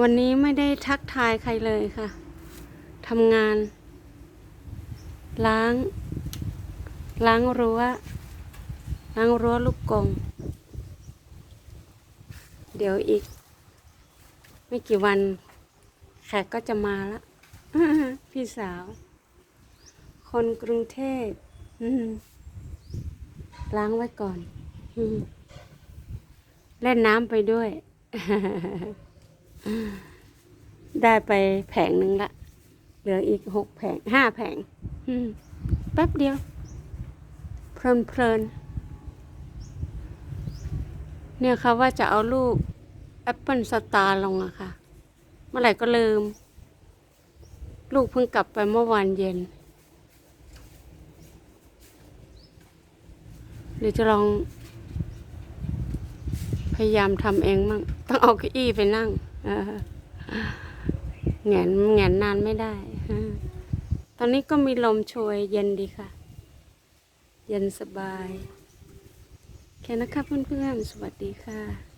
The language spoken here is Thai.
วันนี้ไม่ได้ทักทายใครเลยค่ะทำงาน ล้าง ล้างรั้ว ล้างรั้วลูกกง เดี๋ยวอีก ไม่กี่วัน แขกก็จะมาละพี่สาว คนกรุงเทพล้างไว้ก่อน เล่นน้ำไปด้วย ได้ไปแผงหนึ่งละ เหลืออีกหกแผงห้าแผงแป๊บเดียว เพลินเพลินเนี่ยค่ะว่าจะเอาลูกแอปเปิลสตาร์ลงอะค่ะ เมื่อไหร่ก็ลืม ลูกเพิ่งกลับไปเมื่อวานเย็นเดี๋ยวจะลอง พยายามทำเองมั่งต้องเอาเก้าอี้ไปนั่งเออแงนแงนนานไม่ได้ตอนนี้ก็มีลมโชยเย็นดีค่ะ เย็นสบาย แค่นะคะเพื่อนๆ สวัสดีค่ะ